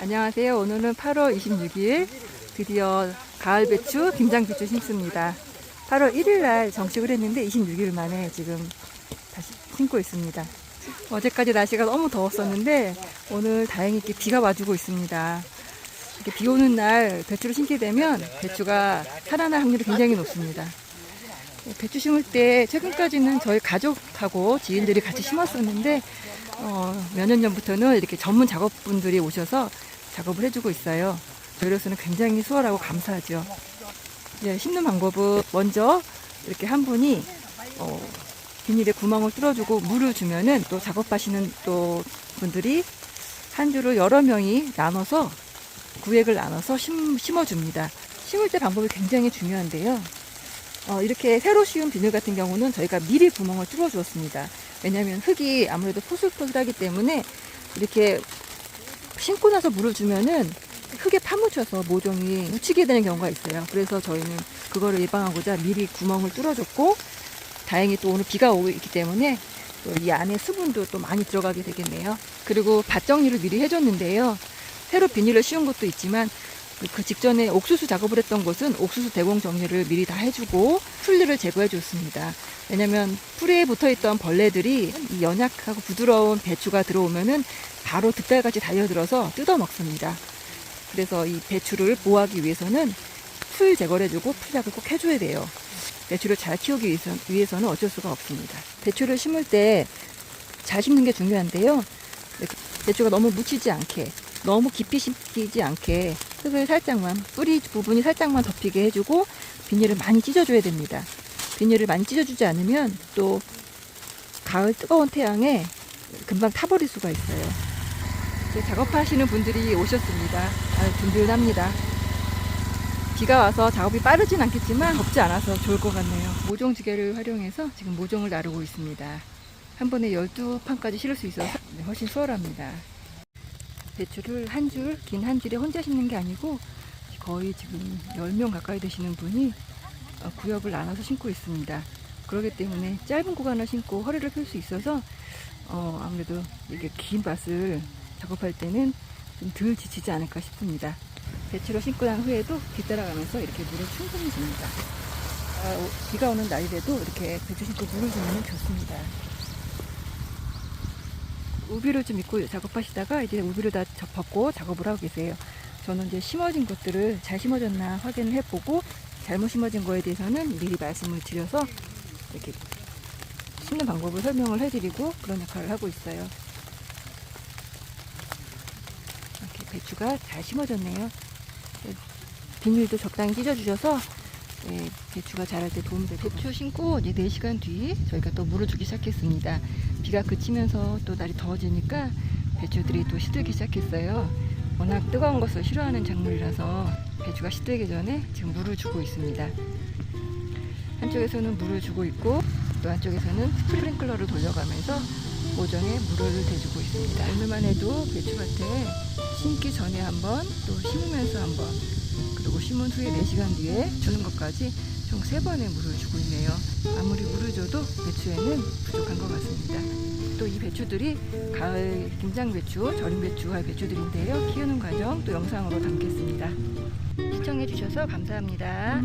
안녕하세요. 오늘은 8월 26일 드디어 가을 배추, 김장 배추 심습니다. 8월 1일 날 정식을 했는데 26일 만에 지금 다시 심고 있습니다. 어제까지 날씨가 너무 더웠었는데 오늘 다행히 이렇게 비가 와주고 있습니다. 이렇게 비 오는 날 배추를 심게 되면 배추가 살아날 확률이 굉장히 높습니다. 배추 심을 때 최근까지는 저희 가족하고 지인들이 같이 심었었는데 어, 몇 년 전부터는 이렇게 전문 작업분들이 오셔서 작업을 해주고 있어요. 저희로서는 굉장히 수월하고 감사하죠. 네, 심는 방법은 먼저 이렇게 한 분이 어, 비닐에 구멍을 뚫어주고 물을 주면은 또 작업하시는 또 분들이 한 줄을 여러 명이 나눠서 구획을 나눠서 심, 심어줍니다. 심을 때 방법이 굉장히 중요한데요. 어, 이렇게 새로 씌운 비닐 같은 경우는 저희가 미리 구멍을 뚫어 주었습니다. 왜냐하면 흙이 아무래도 포슬포슬하기 때문에 이렇게 심고 나서 물을 주면은 흙에 파묻혀서 모종이 묻히게 되는 경우가 있어요. 그래서 저희는 그거를 예방하고자 미리 구멍을 뚫어줬고 다행히 또 오늘 비가 오고 있기 때문에 또 이 안에 수분도 또 많이 들어가게 되겠네요. 그리고 밭 정리를 미리 해줬는데요. 새로 비닐을 씌운 것도 있지만 그- 그 직전에 옥수수 작업을 했던 곳은 옥수수 대공 정리를 미리 다 해주고 풀들을 제거해 줬습니다. 왜냐면 풀에 붙어 있던 벌레들이 이 연약하고 부드러운 배추가 들어오면은 바로 득달같이 달려들어서 뜯어 먹습니다. 그래서 이 배추를 보호하기 위해서는 풀 제거를 해주고 풀작을 꼭 해줘야 돼요. 배추를 잘 키우기 위해서, 위해서는 어쩔 수가 없습니다. 배추를 심을 때 잘 심는 게 중요한데요. 배추가 너무 묻히지 않게, 너무 깊이 심기지 않게 흙을 살짝만, 뿌리 부분이 살짝만 덮이게 해주고 비닐을 많이 찢어줘야 됩니다. 비닐을 많이 찢어주지 않으면 또 가을 뜨거운 태양에 금방 타버릴 수가 있어요. 작업하시는 분들이 오셨습니다. 아유, 든든합니다. 비가 와서 작업이 빠르진 않겠지만 덥지 않아서 좋을 것 같네요. 모종 지게를 활용해서 지금 모종을 나르고 있습니다. 한 번에 12판까지 실을 수 있어서 네, 훨씬 수월합니다. 배추를 한 줄, 긴 한 줄에 혼자 심는 게 아니고 거의 지금 10명 가까이 되시는 분이 어, 구역을 나눠서 심고 있습니다. 그렇기 때문에 짧은 구간을 심고 허리를 펼 수 있어서 어, 아무래도 이게 긴 밭을 작업할 때는 좀 덜 지치지 않을까 싶습니다. 배추를 심고 난 후에도 뒤따라가면서 이렇게 물을 충분히 줍니다. 아, 오- 비가 오는 날이라도 이렇게 배추 심고 물을 주면 좋습니다. 우비를 좀 입고 작업하시다가 이제 우비를 다 접었고 작업을 하고 계세요. 저는 이제 심어진 것들을 잘 심어졌나 확인을 해보고 잘못 심어진 거에 대해서는 미리 말씀을 드려서 이렇게 심는 방법을 설명을 해드리고 그런 역할을 하고 있어요. 이렇게 배추가 잘 심어졌네요. 네, 비닐도 적당히 찢어주셔서 네, 배추가 자랄 때 도움이 될것 같아요. 배추 심고 이제 4시간 뒤 저희가 또 물을 주기 시작했습니다. 비가 그치면서 또 날이 더워지니까 배추들이 또 시들기 시작했어요. 워낙 뜨거운 것을 싫어하는 작물이라서 배추가 시들기 전에 지금 물을 주고 있습니다. 한쪽에서는 물을 주고 있고 또 한쪽에서는 스프링클러를 돌려가면서 모종에 물을 대주고 있습니다. 오늘만 해도 배추밭에 심기 전에 한번 또 심으면서 한번 그리고 심은 후에 4시간 뒤에 주는 것까지 총 3번의 물을 주고 있네요. 아무리 물을 줘도 배추에는 부족한 것 같습니다. 또 이 배추들이 가을 김장 배추, 절임 배추 할 배추들인데요. 키우는 과정 또 영상으로 담겠습니다. 시청해 주셔서 감사합니다.